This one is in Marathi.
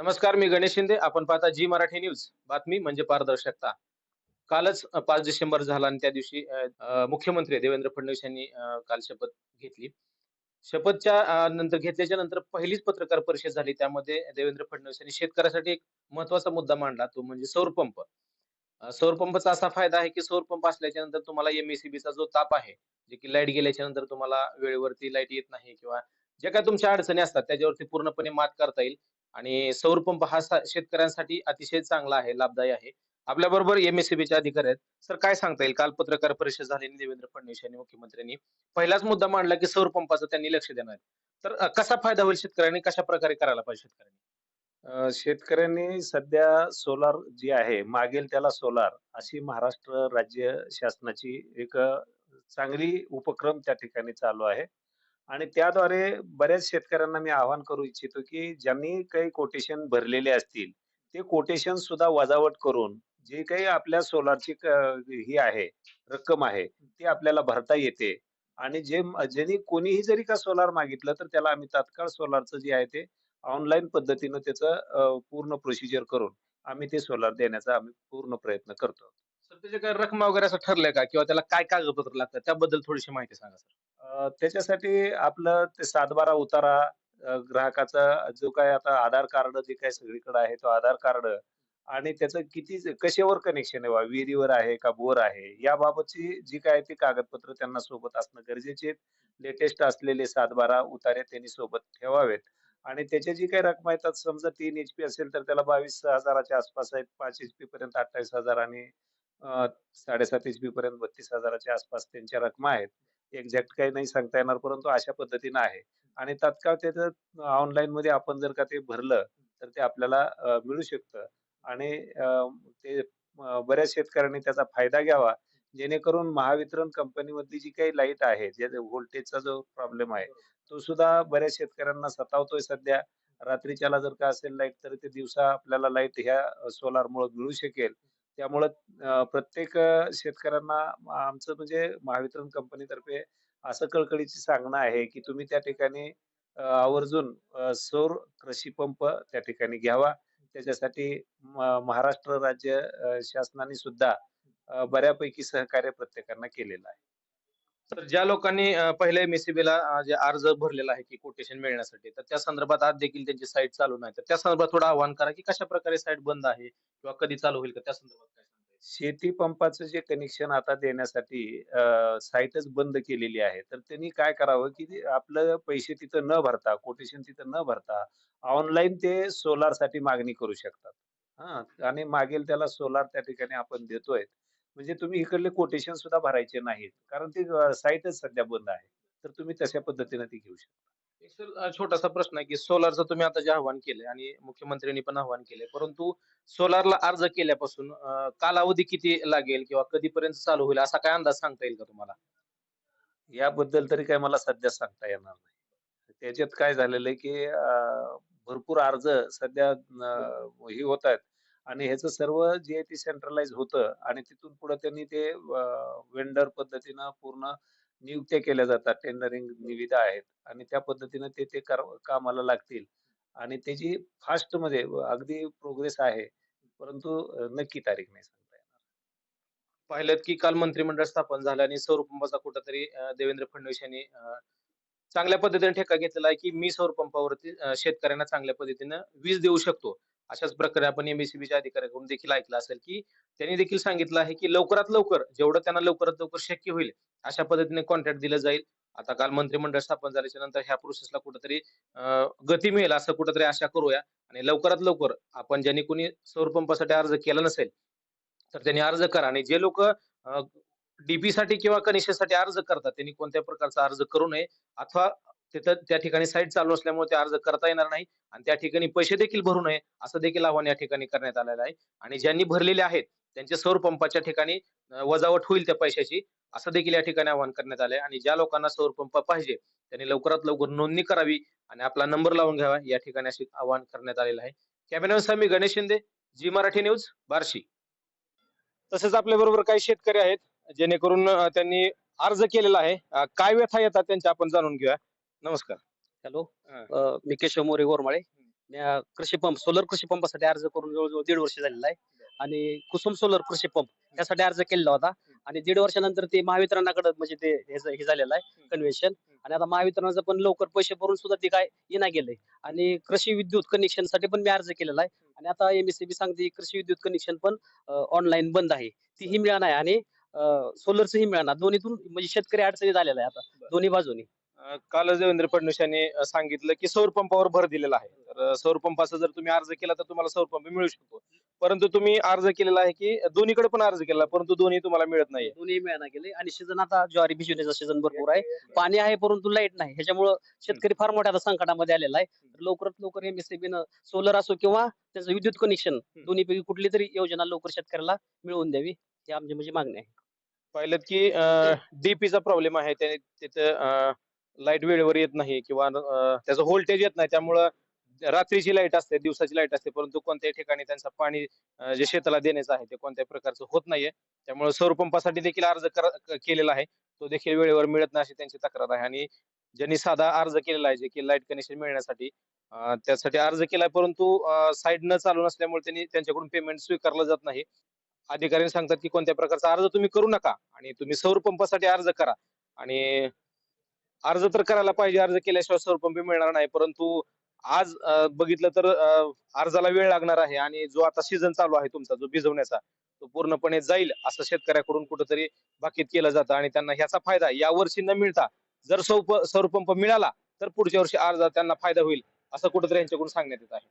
नमस्कार मी गणेश शिंदे. आपण पाहता जी मराठी न्यूज. बातमी म्हणजे पारदर्शकता. कालच पाच डिसेंबर झाला आणि त्या दिवशी मुख्यमंत्री देवेंद्र फडणवीस यांनी काल शपथ घेतली. शपथच्या नंतर घेतल्याच्या नंतर पहिलीच पत्रकार परिषद झाली. त्यामध्ये देवेंद्र फडणवीस यांनी शेतकऱ्यासाठी एक महत्त्वाचा मुद्दा मांडला. तो म्हणजे सौर पंप. सौर पंपचा असा फायदा आहे की सौर पंप असल्याच्या नंतर तुम्हाला एमएसीबीचा जो ताप आहे जे की लाइट गेल्याच्यानंतर तुम्हाला वेळेवरती लाइट येत नाही किंवा ज्या काय तुमच्या अडचणी असतात त्याच्यावरती पूर्णपणे मात करता येईल. आणि सौर पंप हा शेतकऱ्यांसाठी अतिशय चांगला आहे लाभदायी आहे. आपल्या बरोबर एमएससीबीचे अधिकारी आहेत. सर काय सांगता येईल? काल पत्रकार परिषद झालेली देवेंद्र फडणवीस यांनी मुख्यमंत्र्यांनी पहिलाच मुद्दा मांडला की सौर पंपाचं त्यांनी लक्ष देणार तर कसा फायदा होईल शेतकऱ्यांनी? कशा प्रकारे करायला पाहिजे शेतकऱ्यांनी? शेतकऱ्यांनी सध्या सोलार जी आहे मागेल त्याला सोलार अशी महाराष्ट्र राज्य शासनाची एक चांगली उपक्रम त्या ठिकाणी चालू आहे. आणि त्याद्वारे बऱ्याच शेतकऱ्यांना मी आवाहन करू इच्छितो की ज्यांनी काही कोटेशन भरलेले असतील ते कोटेशन सुद्धा वजावट करून जे काही आपल्या सोलारची ही आहे रक्कम आहे ती आपल्याला भरता येते. आणि जे ज्यांनी कोणीही जरी का सोलार मागितलं तर त्याला आम्ही तात्काळ सोलारचं जे आहे ते ऑनलाईन पद्धतीनं त्याचं पूर्ण प्रोसिजर करून आम्ही ते सोलार देण्याचा आम्ही पूर्ण प्रयत्न करतो. सर त्याचे काही रक्कम वगैरे असं ठरलंय का? किंवा त्याला काय कागदपत्र लागतात? त्याबद्दल थोडीशी माहिती सांगा सर. त्याच्यासाठी आपलं ते सातबारा उतारा ग्राहकाचा जो काय आता आधार कार्ड जे काही सगळीकडे आहे तो आधार कार्ड आणि त्याचं किती कशावर कनेक्शन आहे विहिरीवर आहे का बोर आहे? याबाबतची जी काय ती कागदपत्र त्यांना सोबत असणं गरजेचे लेटेस्ट असलेले सातबारा उतारे त्यांनी सोबत ठेवावेत. आणि त्याच्या जी काही रक्कम आहेत समजा तीन एचपी असेल तर त्याला बावीस हजाराच्या आसपास आहेत. पाच एचपी पर्यंत अठ्ठावीस हजार आणि अ, साडेसात एचपी पर्यंत बत्तीस हजाराच्या आसपास त्यांच्या रकमा आहेत. एक्झॅक्ट काही नाही सांगता येणार परंतु अशा पद्धतीनं आहे. आणि तात्काळ त्याचं ऑनलाईन मध्ये आपण जर का ते भरलं तर ते आपल्याला मिळू शकतं. आणि ते बऱ्याच शेतकऱ्यांनी त्याचा फायदा घ्यावा जेणेकरून महावितरण कंपनीमधली जी काही लाइट आहे जे व्होल्टेजचा जो प्रॉब्लेम आहे तो सुद्धा बऱ्याच शेतकऱ्यांना सतावतोय सध्या. रात्रीच्याला जर का असेल लाइट तर ते दिवसा आपल्याला लाइट ह्या सोलार मुळे मिळू शकेल. त्यामुळं प्रत्येक शेतकऱ्यांना आमचं म्हणजे महावितरण कंपनीतर्फे असं कळकळीची सांगणं आहे की तुम्ही त्या ठिकाणी आवर्जून सौर कृषी पंप त्या ठिकाणी घ्यावा त्याच्यासाठी म- महाराष्ट्र राज्य शासनाने सुद्धा बऱ्यापैकी सहकार्य प्रत्येकांना केलेलं आहे. तर ज्या लोकांनी अ, पहिल्या MSCB ला जे अर्ज भरलेला आहे की कोटेशन मिळण्यासाठी तर त्या संदर्भात आज देखील त्यांची साईट चालू नाही. तर त्या संदर्भात थोडं आव्हान करा की कशा प्रकारे साईट बंद आहे किंवा कधी चालू होईल का? त्या संदर्भात काय शेती पंपाचं जे कनेक्शन आता देण्यासाठी साईटच बंद केलेली आहे. तर त्यांनी काय करावं की आपलं पैसे तिथं न भरता कोटेशन तिथं न भरता ऑनलाईन ते सोलारसाठी मागणी करू शकतात. हा आणि मागेल त्याला सोलार त्या ठिकाणी आपण देतोय. म्हणजे तुम्ही इकडले कोटेशन सुद्धा भरायचे नाहीत. कारण ती साईटच सध्या बंद आहे. तर तुम्ही तशा पद्धतीने ती घेऊ शकता. छोटासा प्रश्न आहे की सोलारचं तुम्ही आता जे आव्हान केलंय आणि मुख्यमंत्र्यांनी पण आव्हान केलंय परंतु सोलारला अर्ज केल्यापासून कालावधी किती लागेल किंवा कधीपर्यंत चालू होईल असा काय अंदाज सांगता येईल का तुम्हाला? याबद्दल तरी काही मला सध्या सांगता येणार नाही. त्याच्यात काय झालेलं आहे, की भरपूर अर्ज सध्या हे होत आहेत. आणि ह्याचं सर्व जे आहे ते सेंट्रलाइज होतं आणि तिथून पुढे त्यांनी ते वेंडर पद्धतीनं पूर्ण नियुक्त्या केल्या जातात. टेंडरिंग निविदा आहेत आणि त्या पद्धतीनं ते ते कामाला लागतील आणि त्याची फास्टमध्ये अगदी प्रोग्रेस आहे. परंतु नक्की तारीख नाही सांगता येणार. पाहिलं की काल मंत्रिमंडळ स्थापन झालं आणि सौरपंपाचा कुठंतरी देवेंद्र फडणवीस यांनी चांगल्या पद्धतीने ठेका घेतलेला आहे की मी सौरपंपावरती शेतकऱ्यांना चांगल्या पद्धतीनं वीज देऊ शकतो. अशाच प्रकारे आपण एमएससीबीच्या अधिकाऱ्याकडून देखील ऐकलं असेल की त्यांनी देखील सांगितलं आहे की लवकरात लवकर जेवढं त्यांना लवकरात लवकर शक्य होईल अशा पद्धतीने कॉन्ट्रॅक्ट दिलं जाईल. आता काल मंत्रिमंडळ स्थापन झाल्याच्यानंतर ह्या प्रोसेसला कुठेतरी गती मिळेल असं कुठेतरी आशा करूया आणि लवकरात लवकर आपण ज्यांनी कोणी सौरपंपासाठी अर्ज केला नसेल तर त्यांनी अर्ज करा आणि जे लोक डीपी साठी किंवा कनेक्शनसाठी अर्ज करतात त्यांनी कोणत्या प्रकारचा अर्ज करू नये अथवा तिथं त्या ठिकाणी साईट चालू असल्यामुळे ते अर्ज करता येणार नाही आणि त्या ठिकाणी पैसे देखील भरू नये असं देखील आव्हान या ठिकाणी करण्यात आलेलं आहे. आणि ज्यांनी भरलेले आहेत त्यांच्या सौर पंपाच्या ठिकाणी वजावट होईल त्या पैशाची असं देखील या ठिकाणी आवाहन करण्यात आलंय. आणि ज्या लोकांना सौर पंप पाहिजे त्यांनी लवकरात लवकर नोंदणी करावी आणि आपला नंबर लावून घ्यावा या ठिकाणी असे आवाहन करण्यात आलेलं आहे. कॅमेरामॅन मी गणेश शिंदे जी मराठी न्यूज बार्शी. तसेच आपल्या बरोबर काही शेतकरी आहेत जेणेकरून त्यांनी अर्ज केलेला आहे. काय व्यथा येतात त्यांच्या आपण जाणून घेऊया. नमस्कार. हॅलो. हा. अ, मी केशव मोरे गोरमाळे. म्या कृषी पंप सोलर कृषी पंपासाठी अर्ज करून जवळजवळ दीड वर्ष झालेला आहे. आणि कुसुम सोलर कृषी पंप त्यासाठी अर्ज केलेला होता. आणि दीड वर्षानंतर ते महावितरणाकडे म्हणजे ते हे झालेलं आहे कन्व्हेन्शन. आणि आता महावितरणाचं पण लवकर पैसे भरून सुद्धा ते काय येना गेलंय. आणि कृषी विद्युत कनेक्शनसाठी पण मी अर्ज केलेला आहे. आणि आता एमएससीबी सांगते कृषी विद्युत कनेक्शन पण ऑनलाईन बंद आहे. तीही मिळणार आणि सोलरचंही मिळणार. दोन्हीतून म्हणजे शेतकरी अडचणीत आलेला आहे आता. दोन्ही बाजूनी. कालच देवेंद्र फडणवीस यांनी सांगितलं की सौर पंपावर भर दिलेला आहे. तर सौर पंपाचा जर तुम्ही अर्ज केला तर तुम्हाला सौर पंप मिळू शकतो. परंतु तुम्ही अर्ज केलेला आहे की दोन्हीकडे पण अर्ज केला परंतु दोन्ही तुम्हाला मिळत नाहीये. दोन्ही मिळणार गेले. आणि सीझन आता ज्वारी भिजवण्याचा सीझन भरपूर आहे. पाणी आहे परंतु लाइट नाही. ह्याच्यामुळं शेतकरी फार मोठ्या संकटामध्ये आलेला आहे. तर लवकरात लवकर एमएससीबी न सोलर असो किंवा त्याचं विद्युत कनेक्शन दोन्हीपैकी कुठली तरी योजना लवकर शेतकऱ्याला मिळवून द्यावी ही आमची म्हणजे मागणी आहे. पाहिलं की डीपीचा प्रॉब्लेम आहे. त्या- तिथं लाइट वेळेवर येत नाही किंवा अं, त्याचं व्होल्टेज येत नाही. त्यामुळं रात्रीची लाइट असते दिवसाची लाइट असते परंतु कोणत्याही ठिकाणी त्यांचं पाणी अं, जे शेताला देण्याचं आहे ते कोणत्याही प्रकारचं होत नाहीये. त्यामुळे सौरपंपासाठी देखील अर्ज क- केलेला आहे. तो देखील वेळेवर मिळत नाही अशी त्यांची तक्रार आहे. आणि ज्यांनी साधा अर्ज केलेला आहे जे की लाइट कनेक्शन मिळण्यासाठी अं, त्यासाठी अर्ज केलाय परंतु साईड न चालू नसल्यामुळे त्यांनी त्यांच्याकडून पेमेंट स्वीकारलं जात नाही. अधिकारी सांगतात की कोणत्या प्रकारचा अर्ज तुम्ही करू नका आणि तुम्ही सौर पंपासाठी अर्ज करा. आणि अर्ज तर करायला पाहिजे अर्ज केल्याशिवाय सौर मिळणार नाही. परंतु आज बघितलं तर अर्जाला वेळ लागणार आहे आणि जो आता सीझन चालू आहे तुमचा जो भिजवण्याचा तो पूर्णपणे जाईल असं शेतकऱ्याकडून कुठंतरी बाकीत केलं जातं आणि त्यांना ह्याचा फायदा या वर्षी न मिळता जर सौप सौरपंप मिळाला तर पुढच्या वर्षी अर्ज त्यांना फायदा होईल असं कुठंतरी यांच्याकडून सांगण्यात येत आहे.